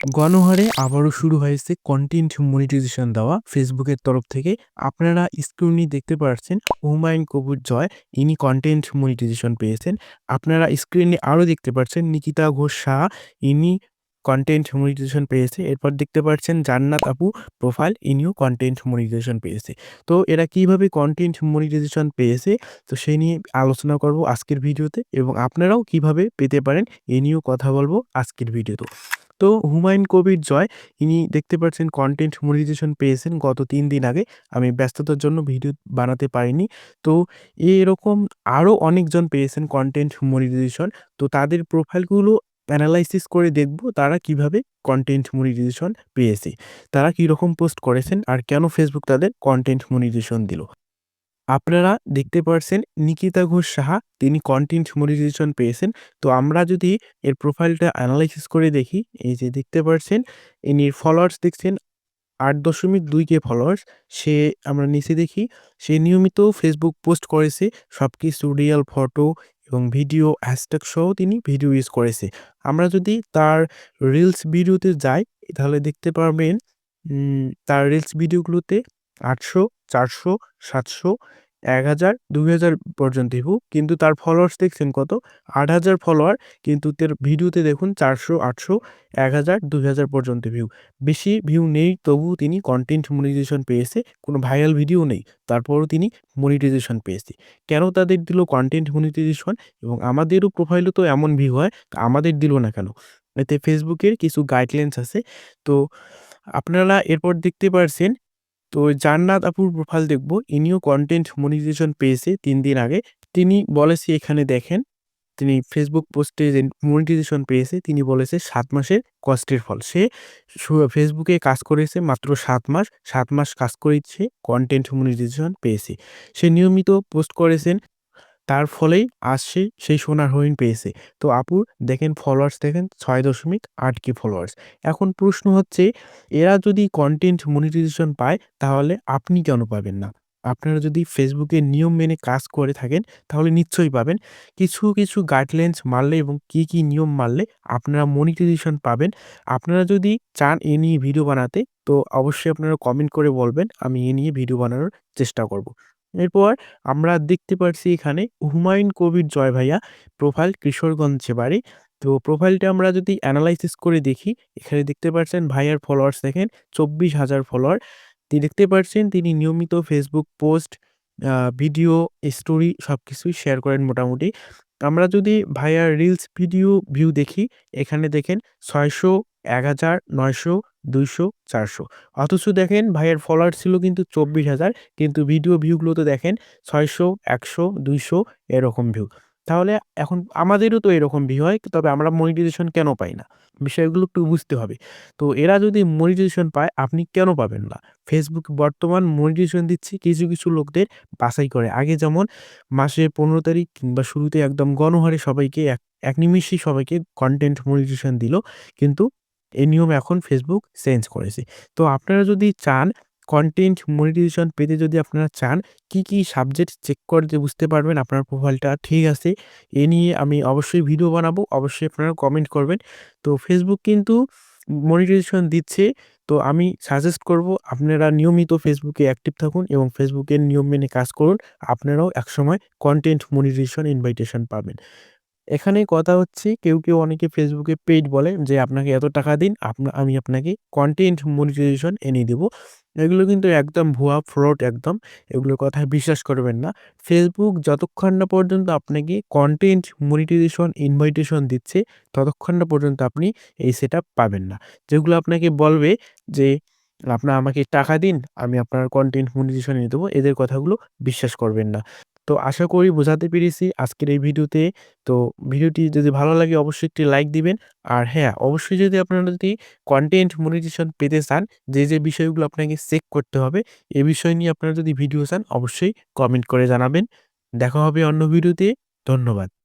গণহারে আবারও শুরু হয়েছে কন্টেন্ট মনিটাইজেশন দেওয়া ফেসবুকের তরফ থেকে। আপনারা স্ক্রিনে দেখতে পাচ্ছেন হুমায়ুন কবির জয়, ইনি কন্টেন্ট মনিটাইজেশন পেয়েছেন। আপনারা স্ক্রিনে আরও দেখতে পাচ্ছেন নিকিতা ঘোষ শাহ ইনি কন্টেন্ট মনিটাইজেশন পেয়েছে। এরপর দেখতে পাচ্ছেন জান্নাত আপু প্রোফাইল ইনিও কন্টেন্ট মনিটাইজেশন পেয়েছে। তো এরা কীভাবে কন্টেন্ট মনিটাইজেশন পেয়েছে, তো সেই নিয়ে আলোচনা করব আজকের ভিডিওতে এবং আপনারাও কীভাবে পেতে পারেন, এ নিয়েও কথা বলব আজকের ভিডিওতে। তো হুমায়ুন কবির জয়, ইনি দেখতে পাচ্ছেন কন্টেন্ট মনিটাইজেশন পেয়েছেন গত তিন দিন আগে। আমি ব্যস্ততার জন্য ভিডিও বানাতে পারিনি। তো এরকম আরও অনেকজন পেয়েছেন কন্টেন্ট মনিটাইজেশন তো তাদের প্রোফাইলগুলো অ্যানালাইসিস করে দেখব তারা কীভাবে কন্টেন্ট মনিটাইজেশন পেয়েছে। তারা কীরকম পোস্ট করেছেন আর কেন ফেসবুক তাদের কন্টেন্ট মনিটাইজেশন দিল। আপনারা দেখতে পারছেন নিকিতা ঘোষ সাহা, তিনি কন্টেন্ট মনিটাইজেশন পেয়েছেন। তো আমরা যদি এর প্রোফাইলটা অ্যানালাইসিস করে দেখি, এই যে দেখতে পারছেন ইনির ফলোয়ার্স দেখছেন, আট দশমিক দুই কে ফলোয়ার্স সে আমরা নিচে দেখি, সে নিয়মিত ফেসবুক পোস্ট করেছে সব কিছু রিয়াল ফটো এবং ভিডিও হ্যাশট্যাগ সহ তিনি ভিডিও ইউজ করেছে। আমরা যদি তার রিলস ভিডিওতে যাই, তাহলে দেখতে পারবেন তার রিলস ভিডিওগুলোতে আটশো, চারশো, সাতশো, এক হাজার, দুই হাজার পর্যন্ত ভিউ কিন্তু তার ফলোয়ার্স দেখছেন কত? আট হাজার ফলোয়ার কিন্তু তার ভিডিওতে দেখুন চারশো, আটশো, এক হাজার, দুই হাজার পর্যন্ত ভিউ বেশি ভিউ নেই, তবু তিনি কন্টেন্ট মনিটাইজেশন পেয়েছে, কোনো ভাইরাল ভিডিও নেই। তারপরও তিনি মনিটাইজেশন পেয়েছে। কেন তাদের দিল কন্টেন্ট মনিটাইজেশন এবং আমাদেরও প্রোফাইলও তো এমন ভিউ হয় আমাদের দিল না কেন? এতে ফেসবুকের কিছু গাইডলাইন্স আছে। তো আপনারা এরপর দেখতে পারছেন তো জান্নাত আপুর প্রোফাইল দেখব। ইনিও কন্টেন্ট মনিটাইজেশন পেয়েছে তিন দিন আগে। তিনি বলেছে এখানে দেখেন, তিনি ফেসবুক পোস্টে যে মনিটাইজেশন পেয়েছে, তিনি বলেছে সাত মাসের কষ্টের ফল। সে ফেসবুকে কাজ করেছে মাত্র সাত মাস সাত মাস কাজ করেছে কন্টেন্ট মনিটাইজেশন পেয়েছে। সে নিয়মিত পোস্ট করেছেন তার ফলেই আজ সে সেই সোনার হরিণ পেয়েছে। তো আপুর দেখেন ফলোয়ার্স দেখেন ছয় দশমিক আট কে ফলোয়ার্স এখন প্রশ্ন হচ্ছে, এরা যদি কন্টেন্ট মনিটাইজেশন পায়, তাহলে আপনি কেন পাবেন না? আপনারা যদি ফেসবুকে নিয়ম মেনে কাজ করে থাকেন, তাহলে নিশ্চয়ই পাবেন। কিছু কিছু গাইডলাইন্স মারলে এবং কি কি নিয়ম মারলে আপনারা মনিটাইজেশন পাবেন। আপনারা যদি চান এ নিয়ে ভিডিও বানাতে, তো অবশ্যই আপনারা কমেন্ট করে বলবেন, আমি এ নিয়ে ভিডিও বানানোর চেষ্টা করব। এরপর আমরা দেখতে পারছি এখানে হুমায়ুন কবির জয় ভাইয়া প্রোফাইল কিশোরগঞ্জে বাড়ি। তো প্রোফাইলটা আমরা যদি অ্যানালাইসিস করে দেখি, এখানে দেখতে পাচ্ছেন ভাইয়ার ফলোয়ার্স দেখেন, চব্বিশ হাজার ফলোয়ার তিনি দেখতে পাচ্ছেন তিনি নিয়মিত ফেসবুক পোস্ট ভিডিও স্টোরি সব কিছুই শেয়ার করেন মোটামুটি। আমরা যদি ভাইয়ার রিলস ভিডিও ভিউ দেখি, এখানে দেখেন ছয়শো এক হাজার নয়শো দুইশো, চারশো। অথচ দেখেন ভাইয়ের ফলোয়ার ছিল কিন্তু চব্বিশ হাজার, কিন্তু ভিডিও ভিউগুলোতে দেখেন ছয়শো, একশো, দুইশো এরকম ভিউ তাহলে এখন আমাদেরও তো এরকম ভিউ হয়, তবে আমরা মনিটাইজেশন কেন পাই না? বিষয়গুলো একটু বুঝতে হবে। তো এরা যদি মনিটাইজেশন পায়, আপনি কেন পাবেন না? ফেসবুক বর্তমান মনিটাইজেশন দিচ্ছে কিছু কিছু লোকদের বাছাই করে। আগে যেমন মাসে পনেরো তারিখ কিংবা শুরুতে একদম গণহারে সবাইকে এক এক নিমিষেই সবাইকে কন্টেন্ট মনিটাইজেশন দিল, কিন্তু এই নিয়ম এখন ফেসবুক চেঞ্জ করেছে। তো আপনারা যদি চান কন্টেন্ট মনিটাইজেশন পেতে যদি আপনারা চান, কি কি সাবজেক্ট চেক করতে বুঝতে পারবেন, আপনার প্রোফাইলটা ঠিক আছে, এ নিয়ে আমি অবশ্যই ভিডিও বানাবো, অবশ্যই আপনারা কমেন্ট করবেন। তো ফেসবুক কিন্তু মনিটাইজেশন দিচ্ছে, তো আমি সাজেস্ট করব আপনারা নিয়মিত ফেসবুকে অ্যাক্টিভ থাকুন এবং ফেসবুকের নিয়ম মেনে কাজ করুন, আপনারাও একসময় কন্টেন্ট মনিটাইজেশন ইনভাইটেশন পাবেন। এখানে কথা হচ্ছে, কেউ কেউ অনেকে ফেসবুকে পেইড বলে যে, আপনাকে এত টাকা দিন, আপনা, আমি আপনাকে কন্টেন্ট মনিটাইজেশন এনে দেবো। এগুলো কিন্তু একদম ভুয়া ফ্রড একদম। এগুলোর কথায় বিশ্বাস করবেন না। ফেসবুক যতক্ষণ না পর্যন্ত আপনাকে কন্টেন্ট মনিটাইজেশন ইনভাইটেশন দিচ্ছে, ততক্ষণ না পর্যন্ত আপনি এই সেট পাবেন না। যেগুলো আপনাকে বলবে যে, আপনার আমাকে টাকা দিন, আমি আপনার কন্টেন্ট মনিটাইজেশন এনে দেবো, এদের কথাগুলো বিশ্বাস করবেন না। তো আশা করি বোঝাতে পেরেছি আজকের এই ভিডিওতে। তো ভিডিওটি যদি ভালো লাগে অবশ্যই একটি লাইক দিবেন। আর হ্যাঁ অবশ্যই যদি আপনারা যদি কন্টেন্ট মনিটেশন পেতে চান, যে যে বিষয়গুলো আপনাকে চেক করতে হবে, এ বিষয় নিয়ে আপনারা যদি ভিডিও চান, অবশ্যই কমেন্ট করে জানাবেন। দেখা হবে অন্য ভিডিওতে। ধন্যবাদ।